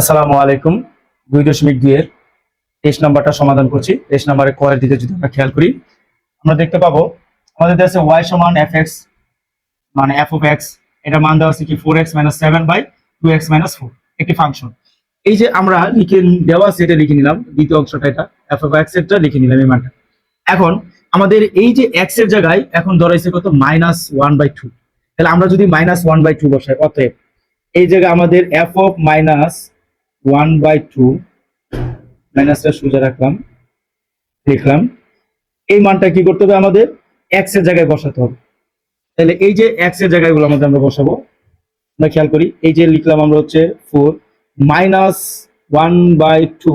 আসসালামু আলাইকুম। দুই দশমিক দুইয়ের টেস্ট নাম্বারটা সমাধান করছি। টেস্ট নাম্বারের কয়ের দিকে যদি আমরা খেয়াল করি, আমরা দেখতে পাবো আমাদের দেশে ওয়াই সমান এফ এক্স মানে এফ অফ এক্স এটা মান দেওয়া আছে কি four X minus seven by two X minus four একটি ফাংশন এই যে আমরা লিখে দেওয়া আছে, এটা লিখে নিলাম, দ্বিতীয় অংশটা এটা এফ অফ এক্স এরটা লিখে নিলাম এই মানটা। এখন আমাদের এই যে এক্সের জায়গায় এখন ধরাইছে কত? মাইনাস ওয়ান বাই টু তাহলে আমরা যদি মাইনাস ওয়ান বাই টু বসাই, অতএব এই জায়গায় আমাদের F of minus one by two মাইনাসটা সোজা রাখলাম লিখলাম এই মানটা কি করতে হবে আমাদের? এক্সের জায়গায় বসাতে হবে। তাহলে এই যে এক্সের জায়গাগুলো আমাদের আমরা বসাবো। আমরা খেয়াল করি, এই যে লিখলাম আমরা হচ্ছে four minus one by two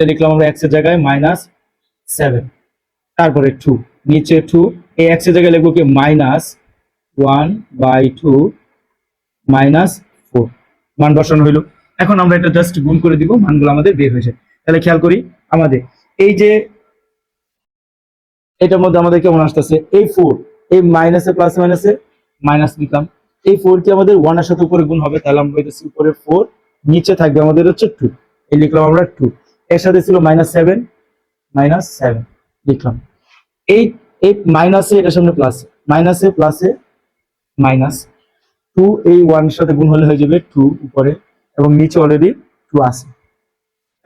লিখলাম আমরা এক্সের জায়গায় মাইনাস সেভেন তারপরে টু নিচে টু এই এক্সের জায়গায় লিখব কি? Minus one by two minus four মান বসানো হইল। এখন আমরা এটা জাস্ট গুণ করে দিব, মানগুলো আমাদের বের হয়ে যায়। তাহলে খেয়াল করি আমাদের। এই যে এটার মধ্যে আমাদের কেমন আসতেছে? এই ফোর এই মাইনাসে প্লাস মাইনাসে মাইনাস নিতাম এই ফোর কি আমাদের ওয়ানের সাথে উপরে গুণ হবে? তাহলে আমরা পেতেছি উপরে ফোর নিচে থাকবে আমাদের হচ্ছে টু এই লিখলাম আমরা টু এর সাথে ছিল মাইনাস সেভেন মাইনাস সেভেন লিখলাম। এই এই মাইনাসে এটার সামনে প্লাস মাইনাসে প্লাসে মাইনাস টু এই ওয়ানের সাথে গুণ হলে হয়ে যাবে টু উপরে। এবং নিচে অলরেডি টু আছে।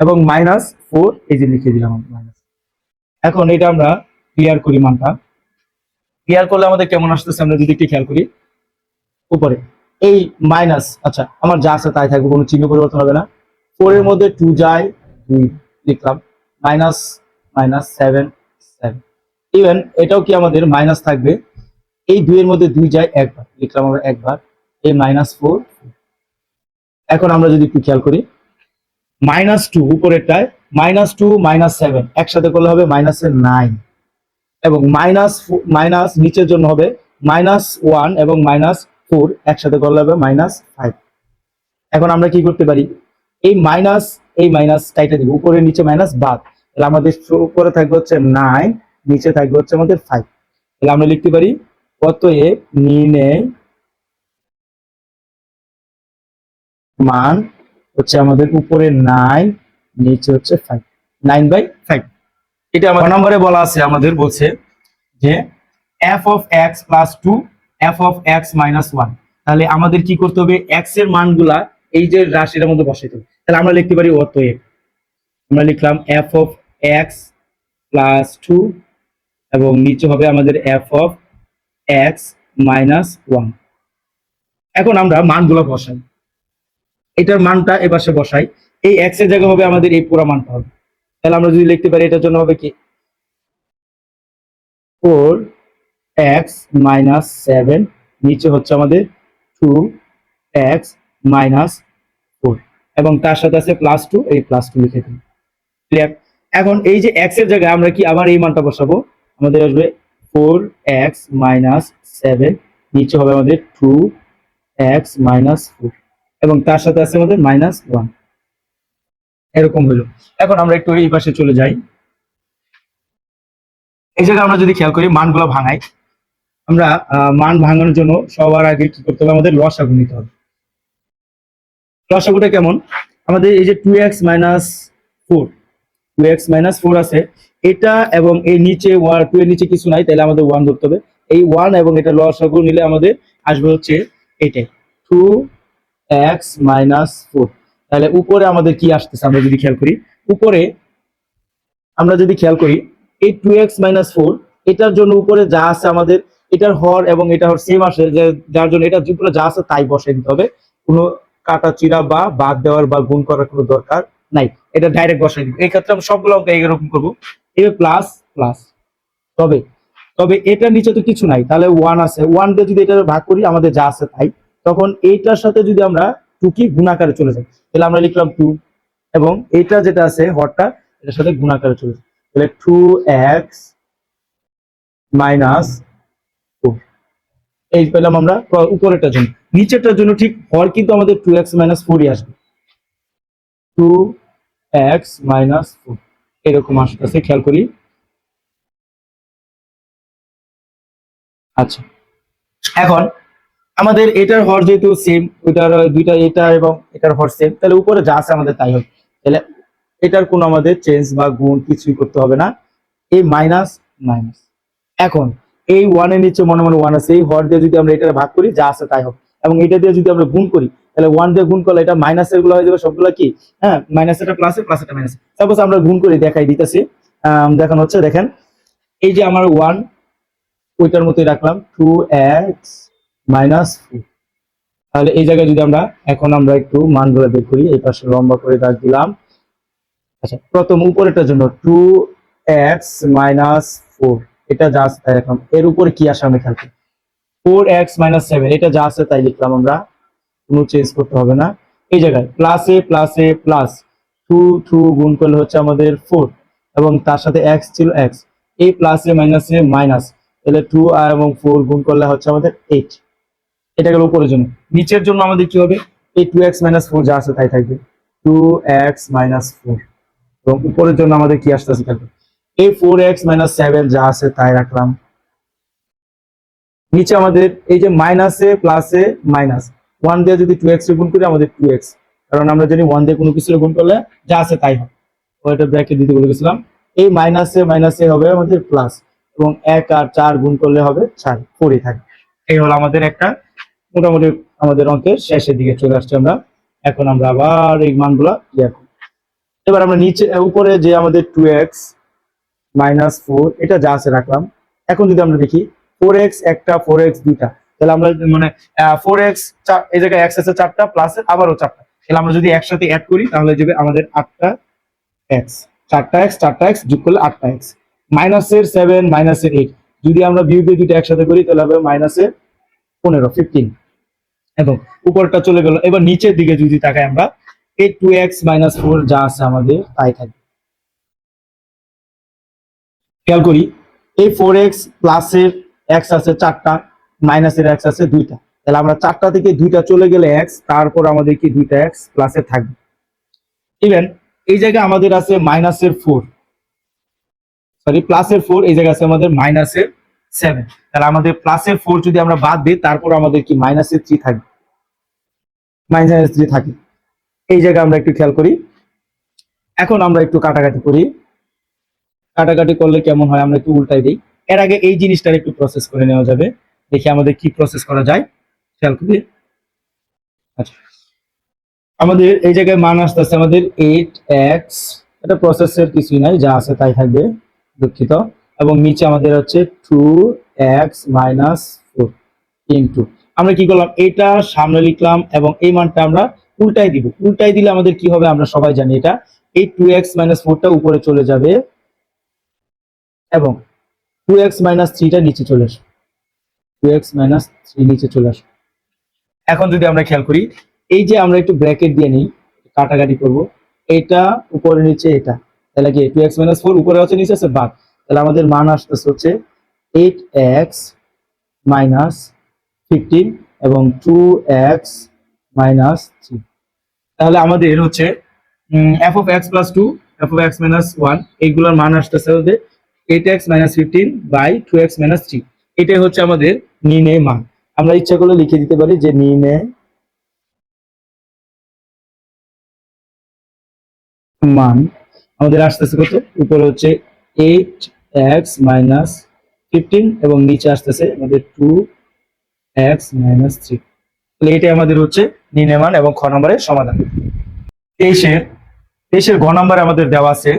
এবং মাইনাস ফোর এই যে লিখে দিলাম মাইনাস এখন এটা আমরা ক্লিয়ার করি মানটা। ক্লিয়ার করলে আমাদের কেমন আসতেছে আমরা যদি একটু খেয়াল করি। উপরে। এই মাইনাস আচ্ছা আমার যা আছে তাই থাকবে, কোনো চিহ্ন পরিবর্তন হবে না। ফোর এর মধ্যে টু যায়, দুই, লিখলাম। Minus minus seven seven even এটাও কি আমাদের মাইনাস থাকবে? এই দুইয়ের মধ্যে দুই যায় একবার, লিখলাম আমরা একবার। এই মাইনাস ফোর এখন আমরা যদি একটু খেয়াল করি মাইনাস টু উপরেরটায় মাইনাস টু মাইনাস সেভেন একসাথে করলে হবে মাইনাসের নাইন এবং মাইনাস মাইনাস নিচের জন্য হবে মাইনাস ওয়ান এবং মাইনাস ফোর একসাথে করলে হবে মাইনাস ফাইভ এখন আমরা কি করতে পারি? এই মাইনাস এই মাইনাস কাইটা দিব। উপরে নিচে মাইনাস বাদ। তাহলে আমাদের উপরে থাকবে হচ্ছে নাইন নিচে থাকবে হচ্ছে আমাদের ফাইভ তাহলে আমরা লিখতে পারি কত অতএব নিনে মান হচ্ছে আমাদের উপরে নাইন নিচে হচ্ছে ফাইভ নাইন বাই ফাইভ এটা আমার নম্বরে বলা আছে, আমাদের বলছে যে F of X plus two F of X minus one তাহলে আমাদের কি করতে হবে? এক্সের মানগুলা এই যে রাশিটার মধ্যে বসাইতে হবে। তাহলে আমরা লিখতে পারি অতএব, আমরা লিখলাম F of X plus two এবং নিচে হবে আমাদের F of X minus one এখন আমরা মানগুলো বসাই। এটার মানটা এপাশে বসাই। এই এক্সের জায়গায় হবে আমাদের এই পুরো মানটা হবে। তাহলে আমরা যদি লিখতে পারি, এটার জন্য হবে কি? ফোর এক্স মাইনাস সেভেন নিচে হচ্ছে আমাদের টু এক্স মাইনাস ফোর এবং তার সাথে আছে প্লাস টু এই প্লাস টু লিখে দিন ক্লিয়ার এখন এই যে এক্সের জায়গায় আমরা কি আবার এই মানটা বসাবো? আমাদের আসবে ফোর এক্স মাইনাস সেভেন নিচে হবে আমাদের টু এক্স মাইনাস ফোর এবং তার সাথে আছে আমাদের মাইনাস ওয়ান এরকম হলো। এখন আমরা একটু এই পাশে চলে যাই। এই জায়গায় আমরা যদি খেয়াল করি, মানগুলো ভাঙাই। আমরা মান ভাঙানোর জন্য সবার আগে কি করতে হবে? আমাদের লসাগু নিতে হবে। লসাগুটা কেমন? আমাদের এই যে two X minus four two X minus four আছে। এটা এবং এই নিচে ওয়ান টু এর নিচে কিছু নাই, তাহলে আমাদের ওয়ান ধরতে হবে। এই ওয়ান এবং এটা লসাগু নিলে আমাদের আসবে হচ্ছে এটাই। টু এক্স মাইনাস ফোর তাহলে উপরে আমাদের কি আসতেছে আমরা যদি খেয়াল করি? উপরে আমরা যদি খেয়াল করি, এই টু এক্স মাইনাস ফোর এটার জন্য উপরে যা আছে আমাদের, এটার হর এবং এটা হর সেম আসে, যে যার জন্য এটা উপরে যা আছে তাই বসাই দিতে হবে। কোনো কাটা চিরা বা বাদ দেওয়ার বা গুণ করার কোনো দরকার নাই। এটা ডাইরেক্ট বসাই দিব। এই ক্ষেত্রে আমরা সবগুলো অঙ্ক এইরকম করব। এবার প্লাস প্লাস তবে তবে এটার নিচে তো কিছু নাই। তাহলে ওয়ান আছে। ওয়ান দিয়ে যদি এটা ভাগ করি, আমাদের যা আছে তাই। তখন এইটার সাথে যদি আমরা টু কি গুণাকারে চলে যাই, তাহলে আমরা লিখলাম টু এবং এটা যেটা আছে হরটা, এটার সাথে গুণাকারে চলে যায় তাহলে টু এক্স মাইনাস ফোর এই পেলাম আমরা উপরেরটার জন্য। নিচেরটার জন্য ঠিক হর কিন্তু আমাদের টু এক্স মাইনাস ফোরই আসবে। টু এক্স মাইনাস ফোর এরকম আসতেছে, খেয়াল করি। আচ্ছা। এখন আমাদের এটার হর যেহেতু সেম ওইটার দুইটা এটা এবং এটার হর সেম তাহলে উপরে যা আছে আমাদের তাই হবে। তাহলে এটার কোনো আমাদের চেঞ্জ বা গুণ কিছুই করতে হবে না। এই মাইনাস মাইনাস এখন, এই ওয়ানের নিচে মনে মনে ওয়ান আছে, এই হর দিয়ে যদি আমরা এটা ভাগ করি, যা আছে তাই হবে। এবং এটা দিয়ে যদি আমরা গুণ করি, তাহলে ওয়ান দিয়ে গুণ করলে এটা মাইনাসেরগুলো হয়ে যাবে সবগুলো কি? হ্যাঁ মাইনাস এটা প্লাসে প্লাস এটা মাইনাস সাপোজ আমরা গুণ করে দেখাই, দিতেছি। দেখানো হচ্ছে, দেখেন। এই যে আমার ওয়ান ওইটার মতোই রাখলাম টু এক্স মাইনাস তাহলে এই জায়গায় যদি আমরা, এখন আমরা একটু মানগুলো বের করি, এই পাশে লম্বা করে দাগ দিলাম। আচ্ছা প্রথম উপরেটার জন্য টু এক্স মাইনাস ফোর এটা যা আছে তাই রাখলাম এর উপরে কি আসে আমি করি? ফোর এক্স মাইনাস সেভেন এটা যা আছে তাই লিখলাম আমরা। কোনো চেঞ্জ করতে হবে না। এই জায়গায় প্লাসে প্লাসে প্লাস টু টু গুণ করলে হচ্ছে আমাদের ফোর এবং তার সাথে এক্স ছিল এক্স এই প্লাসে মাইনাসে মাইনাস তাহলে টু আর এবং ফোর গুণ করলে হচ্ছে আমাদের এইট এটা গেল উপরের জন্য। নিচের জন্য আমাদের কি হবে? এই টু এক্স মাইনাস ফোর যা আছে তাই থাকবে। টু এক্স মাইনাস ফোর এবং উপরের জন্য আমাদের কি আসতেছে থাকবে এই ফোর এক্স মাইনাস সেভেন যা আছে তাই রাখলাম। নিচে আমাদের এই যে মাইনাসে প্লাসে মাইনাস ওয়ান দিয়ে যদি টু এক্স গুণ করি আমাদের টু এক্স কারণ আমরা জানি ওয়ান দিয়ে কোনো কিছু গুণ করলে যা আছে তাই হবে। ওইটা ব্র্যাকেট দিতে বলে গেছিলাম। এই মাইনাসে মাইনাসে হবে আমাদের প্লাস এবং এক আর চার গুণ করলে হবে চার। ফোরই থাকে এই হলো আমাদের একটা মোটামুটি আমাদের অঙ্কের শেষের দিকে চলে আসছে আমরা। এখন আমরা আবার এই মানগুলা ইয়ে এবার আমরা নিচে উপরে যে আমাদের টু এক্স মাইনাস ফোর এটা যা আছে রাখলাম। এখন যদি আমরা দেখি ফোর এক্স একটা ফোর এক্স দুইটা, তাহলে আমরা মানে ফোর এক্স এই জায়গায় এক্স আছে চারটা প্লাস আবারও চারটা। তাহলে আমরা যদি একসাথে অ্যাড করি, তাহলে যাবে আমাদের আটটা এক্স চারটা এক্স চারটা এক্স যোগ করলে আটটা এক্স মাইনাসের সেভেন মাইনাসের এইট যদি আমরা বিয়োগে দুইটা একসাথে করি, তাহলে হবে মাইনাসের পনেরো ফিফটিন এবং উপরটা চলে গেল। এবার নিচের দিকে যদি তাকাই আমরা, এই টু এক্স মাইনাস ফোর যা আছে আমাদের, তাই থাকবে। খেয়াল করি, এই ফোর এক্স প্লাসের এক্স আছে চারটা মাইনাসের এক্স আছে দুইটা। তাহলে আমরা চারটা থেকে দুইটা চলে গেলে এক্স তারপর আমাদের কি দুইটা এক্স প্লাসে থাকবে। ইভেন এই জায়গায় আমাদের আছে মাইনাসের ফোর সরি প্লাসের ফোর এই জায়গায় আছে আমাদের মাইনাসের সেভেন তাহলে আমাদের প্লাসের ফোর যদি আমরা বাদ দিই, তারপর আমাদের কি মাইনাসের থ্রি থাকবে? মাইনাস থ্রি থাকে। এই জায়গায় আমরা একটু খেয়াল করি। এখন আমরা একটু কাটাকাটি করি। কাটাকাটি করলে কেমন হয়, আমরা একটু উল্টাই দিই। এর আগে এই জিনিসটার একটু প্রসেস করে নেওয়া যাবে। দেখি আমাদের কি প্রসেস করা যায়। খেয়াল করি। আচ্ছা। আমাদের এই জায়গায় মান আসতেছে আমাদের এইট এক্স এটা প্রসেসের কিছুই নাই, যা আছে তাই থাকবে, দুঃখিত। এবং নিচে আমাদের হচ্ছে two X minus four into আমরা কি করলাম? এটা সামনে লিখলাম এবং এই মানটা আমরা উল্টাই দিব। উল্টাই দিলে আমাদের কি হবে? আমরা সবাই জানি এটা। এই টু এক্স মাইনাস ফোরটা উপরে চলে যাবে এবং টু এক্স মাইনাস থ্রিটা নিচে চলে আসবে। টু এক্স মাইনাস থ্রি নিচে চলে আসবে। এখন যদি আমরা খেয়াল করি, এই যে আমরা একটু ব্র্যাকেট দিয়ে নিই, কাটাকাটি করব, এটা উপরে নিচে এটা। তাহলে কি টু এক্স মাইনাস ফোর উপরে আছে, নিচে আছে? বাদ। তাহলে আমাদের মান আসতেছে হচ্ছে এইট এক্স মাইনাস ফিফটিন এবং টু এক্স মাইনাস থ্রি তাহলে আমাদের হচ্ছে F of X plus two F of X minus one এইগুলোর মান আসতেছে আমাদের eight X minus fifteen by two X minus three এটাই হচ্ছে আমাদের নির্ণয় মান। আমরা ইচ্ছা করলে লিখে দিতে পারি যে নির্ণয় মান আমাদের আসতেছে কত? উপরে হচ্ছে এইট এক্স মাইনাস ফিফটিন এবং নিচে আসতেছে আমাদের টু এক্স মাইনাস থ্রি তাহলে এটাই আমাদের হচ্ছে নির্ণয় এবং খ নম্বরের সমাধান। তেইশের তেইশের ঘ নম্বরে আমাদের দেওয়া আছে,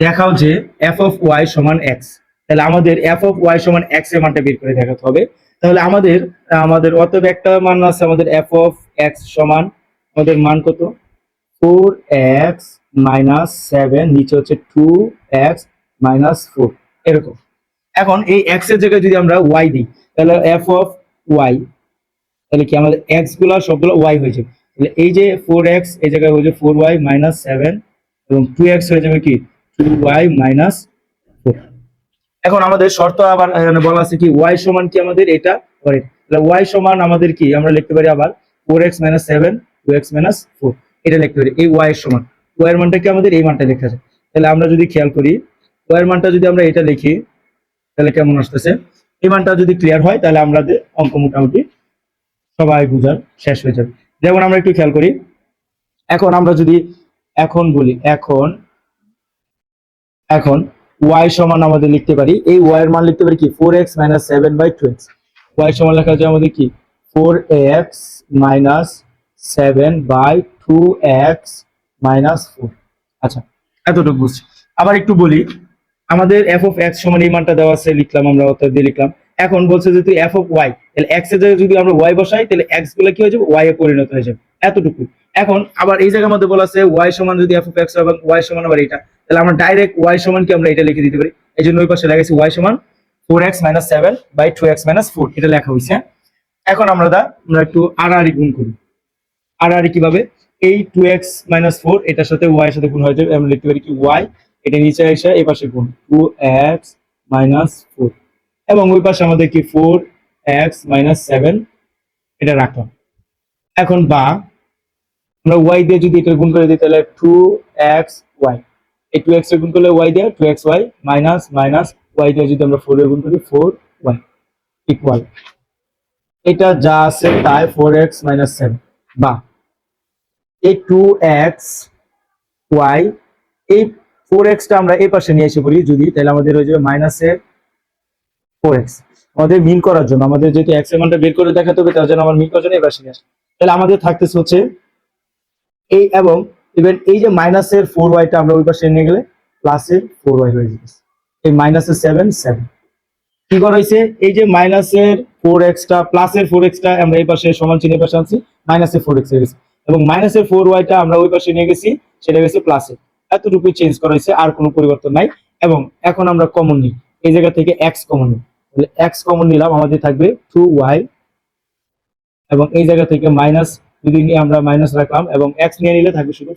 দেখাও যে এফ অফ ওয়াই সমান এক্স তাহলে আমাদের এফ অফ ওয়াই সমান এক্সের মানটা বের করে দেখাতে হবে। তাহলে আমাদের আমাদের অতএব একটা মান আছে, আমাদের এফ অফ এক্স সমান, আমাদের মান কত? ফোর এক্স মাইনাস সেভেন নিচে হচ্ছে টু এক্স মাইনাস ফোর এরকম। এখন এই এক্সের জায়গায় যদি আমরা ওয়াই দিই, তাহলে এফ অফ ওয়াই তাহলে কি আমাদের এক্সগুলো, সবগুলো ওয়াই হয়ে যাবে। তাহলে এই যে ফোর এক্স এই জায়গায় হয়ে যাবে ফোর ওয়াই মাইনাস সেভেন এবং টু এক্স হয়ে যাবে কি? টু ওয়াই মাইনাস ফোর এখন আমাদের শর্ত আবার বলা আছে কি ওয়াই সমান কি আমাদের? এটা তাহলে ওয়াই সমান আমাদের কি? আমরা লিখতে পারি আবার four X minus seven two X minus four এটা লিখতে পারি। এই ওয়াই সমান। ওয়াই এর মানটা কি আমাদের? এই মানটা লেখা যায় তাহলে আমরা যদি খেয়াল করি ওয়াই এর মানটা যদি আমরা এটা লিখি, তাহলে কেমন আসতেছে? এই মানটা যদি ক্লিয়ার হয়, তাহলে আমাদের অঙ্ক মোটামুটি সবাই বুঝার শেষ হয়ে যাবে। যেমন আমরা একটু খেয়াল করি, এখন আমরা যদি এখন বলি, এখন এখন y সমান আমাদের লিখতে পারি, এই y এর মান লিখতে পারি কি? Four X minus seven by two X Y সমান লেখা যায় আমাদের কি? Four X minus seven by two X minus four আচ্ছা এতটুকু বুঝছি। আবার একটু বলি, আমাদের এফ অফ এক্স সমান এই মানটা দেওয়া আছে, লিখলাম আমরা, অর্থাৎ দিয়ে লিখলাম। এখন বলছে যে তুই এফ অফ ওয়াই তাহলে এক্সের জায়গায় যদি আমরা ওয়াই বসাই, তাহলে এক্সগুলো কি হয়ে যাবে? ওয়াই এ পরিণত হয়ে যাবে। এতটুকু। এখন আবার এই জায়গার মধ্যে বলা আছে ওয়াই সমান যদি এফ অফ এক্স এবং ওয়াই সমান আবার এটা, তাহলে আমরা ডাইরেক্ট ওয়াই সমান কি আমরা এটা লিখে দিতে পারি? এই জন্য ওই পাশে লেগেছি ওয়াই সমান four X minus seven by two X minus four এটা লেখা হয়েছে। এখন আমরা দা, আমরা একটু আর আড়াআড়ি গুণ করি। আড়াআড়ি কীভাবে? এই টু এক্স মাইনাস ফোর এটার সাথে ওয়াই এর সাথে গুণ হয়ে যাবে। আমরা লিখতে পারি কি? ওয়াই এটা নিচে এসে এই পাশে গুণ। টু এক্স মাইনাস ফোর এবং ওই পাশে আমাদের কি? ফোর এক্স মাইনাস সেভেন এটা রাখলাম এখন বা, আমরা ওয়াই দিয়ে যদি এটা গুণ করে দিই, তাহলে টু এক্স ওয়াই এই টু এক্স গুণ করলে ওয়াই দিয়ে two X Y minus minus Y দিয়ে যদি আমরা ফোর গুণ করি ফোর ওয়াই ইকুয়াল এটা যা আছে, তাই ফোর এক্স মাইনাস সেভেন বা এই টু এক্স ওয়াই এই ফোর এক্সটা আমরা এই পাশে নিয়ে এসে বলি যদি, তাহলে আমাদের হয়ে যাবে মাইনাসের ফোর এক্স আমাদের মিল করার জন্য, আমাদের যেহেতু এক্সের মানটা বের করে দেখাতে হবে, তার জন্য আমার মিল করার জন্য এই পাশে নিয়ে আসে তাহলে আমাদের থাকতেছে হচ্ছে এই এবং ইভেন এই যে মাইনাসের ফোর ওয়াইটা আমরা ওই পাশে নিয়ে গেলে প্লাসের ফোর ওয়াই হয়ে যাবে। এই মাইনাসের সেভেন সেভেন কি করা হয়েছে? এই যে মাইনাসের ফোর এক্সটা প্লাসের ফোর এক্সটা আমরা এই পাশে সমান চিহ্নের পাশে আনছি মাইনাসের ফোর এক্স হয়ে গেছে। এবং মাইনাসের ফোর ওয়াইটা আমরা ওই পাশে নিয়ে গেছি, সেটা গেছে প্লাসে এতটুকু চেঞ্জ করা হয়েছে, আর কোনো পরিবর্তন নাই। এবং এখন আমরা কমন নিই। এই জায়গা থেকে এক্স কমন নিই। তাহলে এক্স কমন নিলাম, আমাদের থাকবে টু ওয়াই এবং এই জায়গা থেকে মাইনাস যদি নিয়ে আমরা মাইনাস রাখলাম, এবং এক্স নিয়ে নিলে থাকবে শুধু।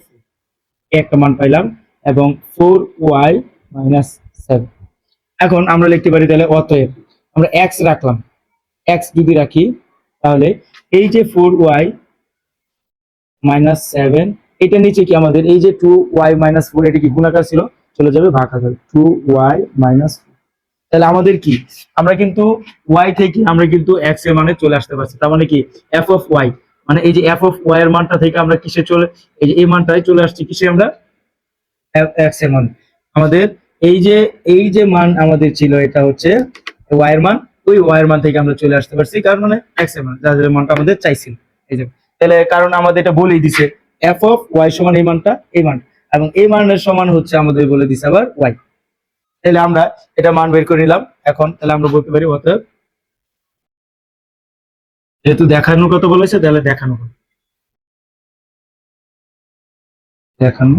এই একটা মান পাইলাম, এবং ফোর ওয়াই মাইনাস সেভেন এখন আমরা লিখতে পারি তাহলে অতএব আমরা এক্স রাখলাম। এক্স যদি রাখি, তাহলে এই যে ফোর ওয়াই মাইনাস সেভেন। এটা নিচে কি আমাদের? এই যে টু ওয়াই মাইনাস ফোর এটা কি গুণাকার ছিল? চলে যাবে ভাগ আকারে টু ওয়াই মাইনাস তাহলে আমাদের কি? আমরা কিন্তু ওয়াই থেকে আমরা কিন্তু এক্সের মানে চলে আসতে পারছি। তার মানে কি? এফ অফ ওয়াই মানে এই যে এফ অফ ওয়াই এর মানটা থেকে আমরা কিসে চলে এই যে এই মানটাই চলে আসছি কিসে আমরা? এক্সের মান। আমাদের এই যে এই যে মান আমাদের ছিল, এটা হচ্ছে ওয়াই এর মান। ওই ওয়াই এর মান থেকে আমরা চলে আসতে পারছি। কারণ মানে? এক্সের মান। যার মানটা আমাদের চাইছিল। এই যে তাহলে কারণ আমাদের এটা বলেই দিছে। এফ অফ ওয়াই সমান এই মানটা, এই মান। এবং এই মানের সমান হচ্ছে আমাদের বলে দিছে আবার ওয়াই তাহলে আমরা এটা মান বের করে নিলাম। এখন তাহলে আমরা বলতে পারি অতএব, যেহেতু দেখানোর কথা বলেছে, তাহলে দেখানো দেখানো